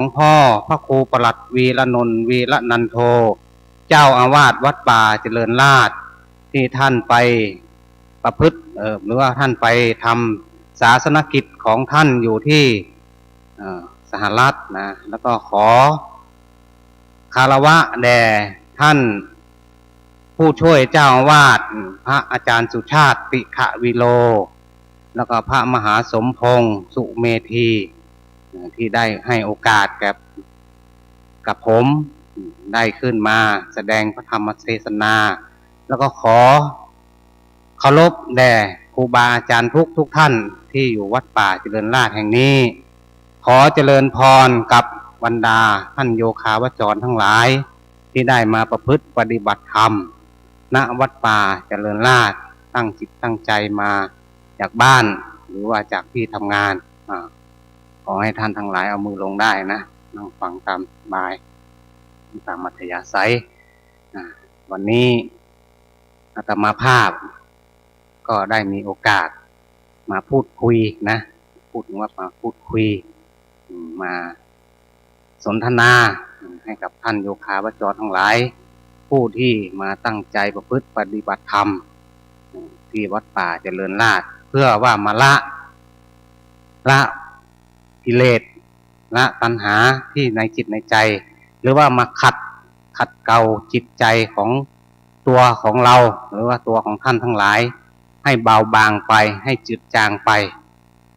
หลวงพ่อพระครูประหลัดวีระนนท์วีระนันโท เจ้าอาวาสวัดป่าเจริญราษฎร์ที่ท่านไปประพฤติหรือว่าท่านไปทำศาสนกิจของท่านอยู่ที่สหรัฐนะแล้วก็ขอคารวะแด่ท่านผู้ช่วยเจ้าอาวาสพระอาจารย์สุชาติปิขวิโล แล้วก็พระมหาสมพงษ์สุเมธี ที่ได้ให้โอกาสกับกับผมได้ขึ้นมาแสดงพระธรรมเทศนา แล้วก็ขอเคารพแด่ครูบาอาจารย์ทุกทุกท่านที่อยู่วัดป่าเจริญราษฎร์แห่งนี้ ขอเจริญพรกับบรรดาท่านโยคาวจรทั้งหลาย ที่ได้มาประพฤติปฏิบัติธรรม ณวัดป่าเจริญราษฎร์ตั้งจิตตั้งใจมาจากบ้าน หรือว่าจากที่ทำงานอา ขอให้ท่านทั้งหลายเอามือลงได้นะนั่งฟังตามบาย ตามมัธยาศัยวันนี้อาตมาภาพ ก็ได้มีโอกาส มาพูดคุยนะ พูดว่ามาพูดคุย มาสนทนาให้กับท่านโยคาวจรทั้งหลาย ผู้ที่มาตั้งใจประพฤติปฏิบัติธรรม ที่วัดป่าเจริญราษฎร์เพื่อว่ามาละละ กิเลสละตัณหาที่ในจิตในใจ หรือว่ามาขัดขัดเกลาจิตใจของตัวของเรา หรือว่าตัวของท่านทั้งหลาย ให้เบาบางไปให้จืดจางไป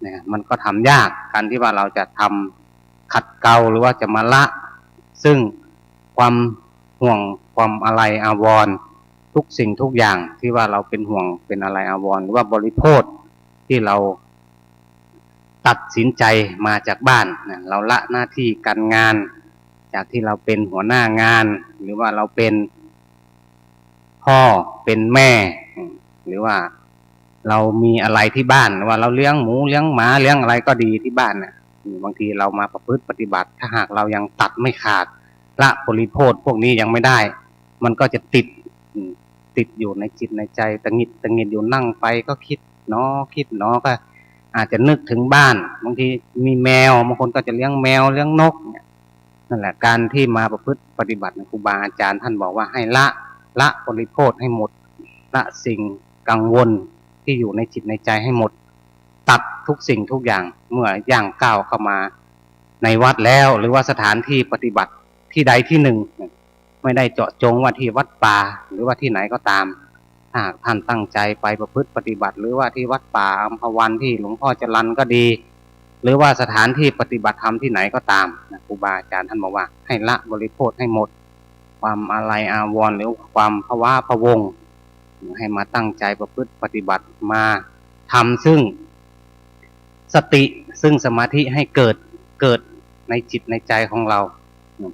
เนี่ยมันก็ทำยากการที่ว่าเราจะทำขัดเกลาหรือว่าจะมาละ ซึ่งความห่วงความอะไรอาวรณ์ทุกสิ่งทุกอย่างที่ว่าเราเป็นห่วงเป็นอะไรอาวรณ์หรือว่าบริโภคที่เรา ตัดสินใจมาจากบ้านนะเราละหน้าที่การงาน จากที่เราเป็นหัวหน้างาน หรือว่าเราเป็นพ่อเป็นแม่ หรือว่าเรามีอะไรที่บ้านว่าเราเลี้ยงหมูเลี้ยงหมาเลี้ยงอะไรก็ดีที่บ้านน่ะบางทีเรามาประพฤติปฏิบัติ ถ้าหากเรายังตัดไม่ขาดละบริโภคพวกนี้ยังไม่ได้ มันก็จะติดติดอยู่ในจิตในใจตังหิดตังหิดอยู่นั่งไปก็คิดเนาะคิดเนาะก็ อาจจะนึกถึงบ้านบางทีมีแมวบางคนก็จะเลี้ยงแมวเลี้ยงนกเนี่ยนั่นแหละการที่มาประพฤติปฏิบัติครูบาอาจารย์ท่านบอกว่าให้ละละบริโภคให้หมด ละสิ่งกังวลที่อยู่ในจิตในใจให้หมด ตัดทุกสิ่งทุกอย่างเมื่อย่างก้าวเข้ามาในวัดแล้ว หรือว่าสถานที่ปฏิบัติที่ใดที่หนึ่ง ไม่ได้เจาะจงว่าที่วัดป่าหรือว่าที่ไหนก็ตาม หากท่านตั้งใจไปประพฤติปฏิบัติ หรือว่าที่วัดป่าอัมพวันที่หลวงพ่อจรันก็ดี หรือว่าสถานที่ปฏิบัติธรรมที่ไหนก็ตามนะครูบาอาจารย์ท่านบอกว่า ให้ละบริโภคให้หมด ความอะไรอาวรณ์หรือความภาวะพะวง ให้มาตั้งใจประพฤติปฏิบัติมาทำซึ่งสติซึ่งสมาธิให้เกิดเกิดในจิตในใจของเรา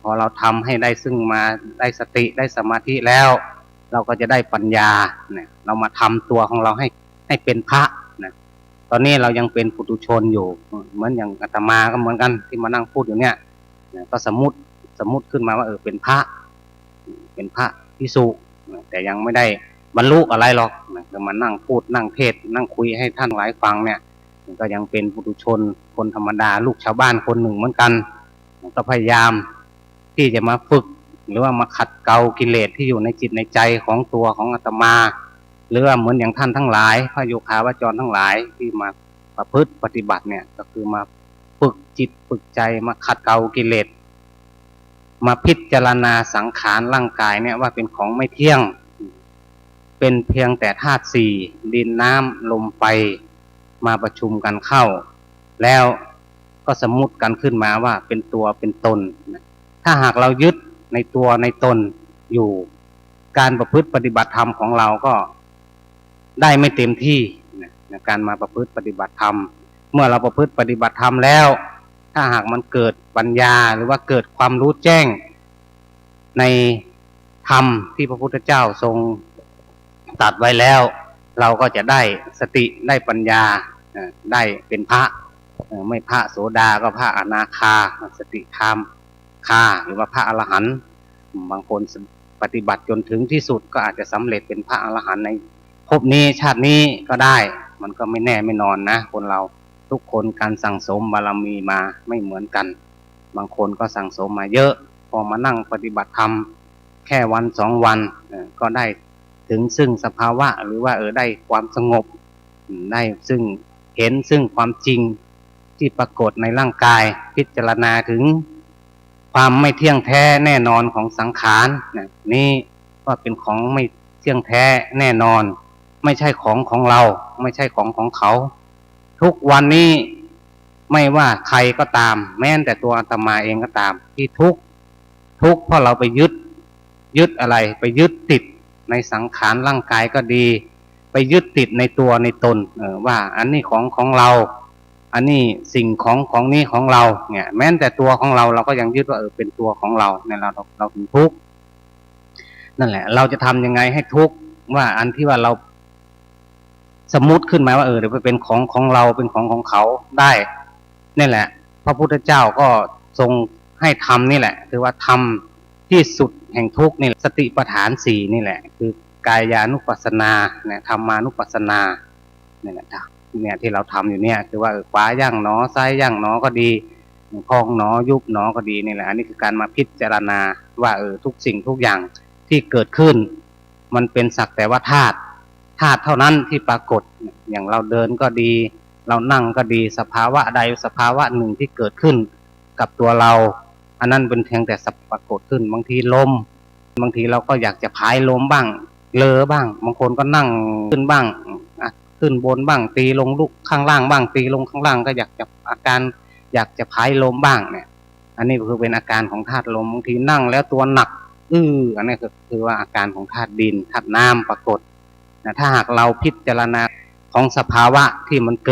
พอเราทำให้ได้ซึ่งมาได้สติได้สมาธิแล้ว เราก็จะได้ปัญญาเนี่ยเรามาทำตัวของเราให้ให้เป็นพระนะตอนนี้เรายังเป็นปุถุชนอยู่ เหมือนอย่างอาตมาก็เหมือนกันที่มานั่งพูดอยู่เนี่ยนะก็สมมติสมมติขึ้นมาว่าเออเป็นพระ เป็นพระพิสุนะแต่ยังไม่ได้บรรลุอะไรหรอกนะก็มานั่งพูดนั่งเทศน์นั่งคุยให้ท่านหลายฟังเนี่ย ก็ยังเป็นปุถุชนคนธรรมดา ลูกชาวบ้านคนหนึ่งเหมือนกัน ก็พยายามที่จะมาฝึก หรือว่ามาขัดเกลากิเลสที่อยู่ในจิตในใจของตัวของอาตมา หรือว่าเหมือนอย่างท่านทั้งหลายพระโยคาวจรทั้งหลายที่มาประพฤติปฏิบัติเนี่ย ก็คือมาฝึกจิตฝึกใจมาขัดเกลากิเลสมาพิจารณาสังขารร่างกายเนี่ยว่าเป็นของไม่เที่ยง เป็นเพียงแต่ธาตุสี่ดินน้ำลมไฟมาประชุมกันเข้า แล้วก็สมมติกันขึ้นมาว่าเป็นตัวเป็นตน ถ้าหากเรายึด ในตัวในตนอยู่ การประพฤติปฏิบัติธรรมของเราก็ได้ไม่เต็มที่นะการมาประพฤติปฏิบัติธรรม เมื่อเราประพฤติปฏิบัติธรรมแล้ว ถ้าหากมันเกิดปัญญาหรือว่าเกิดความรู้แจ้ง ในธรรมที่พระพุทธเจ้าทรงตัดไว้แล้ว เราก็จะได้สติได้ปัญญาได้เป็นพระไม่พระโสดาก็พระอนาคาสติธรรม คาหรือว่าพระอรหันต์บางคนปฏิบัติจนถึงที่สุดก็อาจจะสำเร็จเป็นพระอรหันต์ในภพนี้ชาตินี้ก็ได้ มันก็ไม่แน่ไม่นอนนะ คนเราทุกคนการสั่งสมบารมีมาไม่เหมือนกัน บางคนก็สั่งสมมาเยอะ พอมานั่งปฏิบัติธรรมแค่วันสองวันก็ได้ถึงซึ่งสภาวะ หรือว่าเออได้ความสงบ ได้ซึ่งเห็นซึ่งความจริงที่ปรากฏในร่างกายพิจารณาถึง ความไม่เที่ยงแท้แน่นอนของสังขารนะนี่ว่าเป็นของไม่เที่ยงแท้แน่นอน ไม่ใช่ของของเรา ไม่ใช่ของของเขา ทุกวันนี้ไม่ว่าใครก็ตาม แม้แต่ตัวอาตมาเองก็ตาม ที่ทุกทุกเพราะเราไปยึด ยึดอะไร ไปยึดติดในสังขารร่างกายก็ดี ไปยึดติดในตัวในตนว่า อันนี้ของของเรา อันนี้สิ่งของของนี้ของเราเนี่ย แม้แต่ตัวของเราเราก็ยังยึดว่าเออเป็นตัวของเราเนี่ยเราเราเราถึงทุกข์นั่นแหละ เราจะทำยังไงให้ทุกข์ว่าอันที่ว่าเราสมมุติขึ้นมาว่าเออเดี๋ยวไปเป็นของของเราเป็นของของเขาได้นี่แหละ พระพุทธเจ้าก็ทรงให้ทำนี่แหละ คือว่าทำที่สุดแห่งทุกข์นี่แหละสติปัฏฐานสี่นี่แหละ คือกายานุปัสสนาเนี่ยธรรมานุปัสสนาเนี่ยแหละ เนี่ยที่เราทำอยู่เนี่ยคือว่าขวาย่างหนอซ้ายย่างหนอก็ดีพองหนอยุบหนอก็ดีนี่แหละอันนี้คือการมาพิจารณาว่าเออทุกสิ่งทุกอย่างที่เกิดขึ้น มันเป็นสักแต่ว่าธาตุธาตุเท่านั้นที่ปรากฏอย่างเราเดินก็ดี เรานั่งก็ดีสภาวะใดสภาวะหนึ่งที่เกิดขึ้น กับตัวเรา อันนั้นเป็นเพียงแต่สักปรากฏขึ้น บางทีลม บางทีเราก็อยากจะพายลมบ้างเลอบ้าง บางคนก็นั่งขึ้นบ้าง ขึ้นบนบ้างตีลงลุกข้างล่างบ้างตีลงข้างล่างก็อยากจะอาการอยากจะพายลมบ้างเนี่ย อันนี้คือเป็นอาการของธาตุลมบางทีนั่งแล้วตัวหนักอื้ออันนี้ก็คือว่าอาการของธาตุดินธาตุน้ำปรากฏนะถ้าหากเราพิจารณาของสภาวะที่มันเกิด